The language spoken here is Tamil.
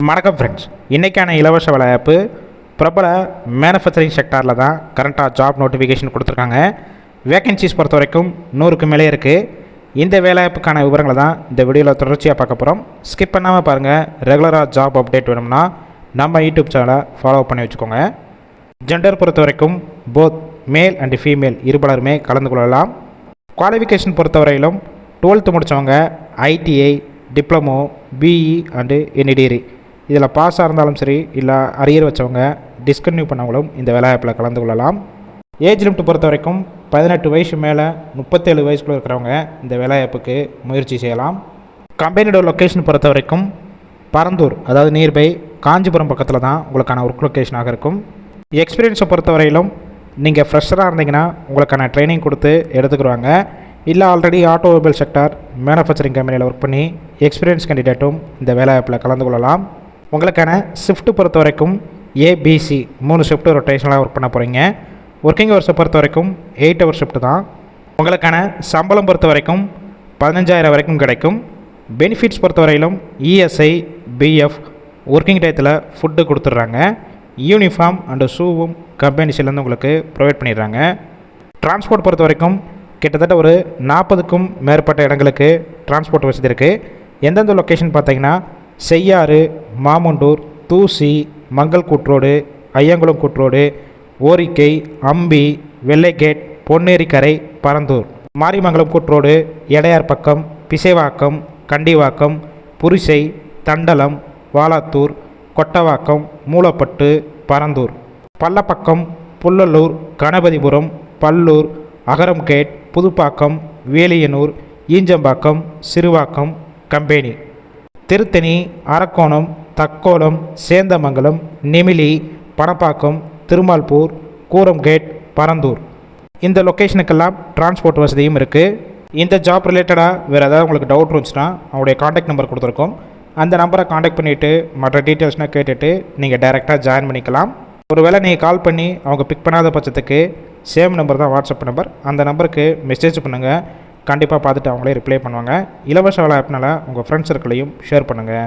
வணக்கம் ஃப்ரெண்ட்ஸ் இன்றைக்கான இலவச வேலைவாய்ப்பு பிரபல மேனுஃபேக்சரிங் செக்டாரில் தான் கரண்ட்டாக ஜாப் நோட்டிஃபிகேஷன் கொடுத்துருக்காங்க. வேகன்சிஸ் பொறுத்த வரைக்கும் நூறுக்கு மேலே இருக்குது இந்த வேலைவாய்ப்புக்கான விவரங்களை தான் இந்த வீடியோவில் தொடர்ச்சியாக பார்க்க போகிறோம் ஸ்கிப் பண்ணாமல் பாருங்கள் ரெகுலராக ஜாப் அப்டேட் வேணும்னா நம்ம யூடியூப் சேனலை ஃபாலோ பண்ணி வச்சுக்கோங்க. ஜெண்டர் பொறுத்த வரைக்கும் போத் மேல் அண்ட் ஃபீமேல் இருபலருமே கலந்து கொள்ளலாம். குவாலிஃபிகேஷன் பொறுத்தவரையிலும் டுவெல்த்து முடித்தவங்க ITI diploma BE and any இதில் பாஸாக இருந்தாலும் சரி இல்லை அரியர் வச்சவங்க டிஸ்கன்யூ பண்ணவங்களும் இந்த வேலைவாய்ப்பில் கலந்து கொள்ளலாம். ஏஜ் லிமிட் பொறுத்த வரைக்கும் பதினெட்டு வயசு மேலே முப்பத்தேழு வயசுக்குள்ள இருக்கிறவங்க இந்த வேலைவாய்ப்புக்கு முயற்சி செய்யலாம். கம்பெனியோட லொக்கேஷன் பொறுத்த வரைக்கும் பரந்தூர் அதாவது நியர்பை காஞ்சிபுரம் பக்கத்தில் தான் உங்களுக்கான ஒர்க் லொக்கேஷனாக இருக்கும். எக்ஸ்பீரியன்ஸை பொறுத்தவரையிலும் நீங்கள் ஃப்ரெஷராக இருந்தீங்கன்னா உங்களுக்கான ட்ரைனிங் கொடுத்து எடுத்துக்கிடுவாங்க இல்லை ஆல்ரெடி ஆட்டோமொபைல் செக்டார் மேனுஃபேக்சரிங் கம்பெனியில் ஒர்க் பண்ணி எக்ஸ்பீரியன்ஸ் கேண்டிடேட்டும் இந்த வேலைவாய்ப்பில் கலந்து கொள்ளலாம். உங்களுக்கான ஷிஃப்ட்டு பொறுத்த வரைக்கும் ஏபிசி மூணு ஷிஃப்ட் ரொட்டேஷனலாக ஒர்க் பண்ண போகிறீங்க ஒர்க்கிங் ஹவர்ஸை பொறுத்த வரைக்கும் எயிட் ஹவர் ஷிஃப்ட் தான். உங்களுக்கான சம்பளம் பொறுத்த வரைக்கும் பதினஞ்சாயிரம் வரைக்கும் கிடைக்கும். பெனிஃபிட்ஸ் பொறுத்தவரையிலும் இஎஸ்ஐ பிஎஃப் ஒர்க்கிங் டயத்தில் ஃபுட்டு கொடுத்துட்றாங்க. யூனிஃபார்ம் அண்டு ஷூவும் கம்பெனிஸ்லேருந்து உங்களுக்கு ப்ரொவைட் பண்ணிடுறாங்க. டிரான்ஸ்போர்ட் பொறுத்த வரைக்கும் கிட்டத்தட்ட ஒரு நாற்பதுக்கும் மேற்பட்ட இடங்களுக்கு டிரான்ஸ்போர்ட் வசதி இருக்குது எந்தெந்த லொக்கேஷன் பார்த்தீங்கன்னா செய்யாறு மாமுண்டூர் தூசி மங்கள் கூற்றோடு ஐயங்குளம் கூற்றோடு ஓரிக்கை அம்பி வெள்ளைகேட் பொன்னேரிக்கரை பரந்தூர். மாரிமங்கலம் கூட் எடையார் பக்கம் பிசைவாக்கம் கண்டிவாக்கம் புரிசை தண்டலம் வாலாத்தூர் கொட்டவாக்கம் மூலப்பட்டு பரந்தூர். பள்ளப்பக்கம் புல்லலூர் கணபதிபுரம் பல்லூர் அகரம்கேட் புதுப்பாக்கம் வேலியனூர் ஈஞ்சம்பாக்கம் சிறுவாக்கம் கம்பெனி. திருத்தணி அரக்கோணம் தக்கோலம் சேந்தமங்கலம் நெமிலி பணப்பாக்கம் திருமால்பூர் கூரம்கேட் பரந்தூர். இந்த லொக்கேஷனுக்கெல்லாம் டிரான்ஸ்போர்ட் வசதியும் இருக்குது இந்த ஜாப் ரிலேட்டடாக வேறு ஏதாவது உங்களுக்கு டவுட் இருந்துச்சுன்னா அவங்களுடைய காண்டாக்ட் நம்பர் கொடுத்துருக்கோம். அந்த நம்பரை காண்டாக்ட் பண்ணிவிட்டு மற்ற டீட்டெயில்ஸ்னால் கேட்டுட்டு நீங்கள் டைரெக்டாக ஜாயின் பண்ணிக்கலாம். ஒருவேளை நீங்கள் கால் பண்ணி அவங்க பிக் பண்ணாத பட்சத்துக்கு சேம் நம்பர் தான் வாட்ஸ்அப் நம்பர் அந்த நம்பருக்கு மெசேஜ் பண்ணுங்கள் கண்டிப்பாக பார்த்துட்டு அவங்களே ரிப்ளை பண்ணுவாங்க. இலவச வேலை ஆப்னால் உங்கள் ஃப்ரெண்ட்ஸ் சர்க்கிளையும் ஷேர் பண்ணுங்கள்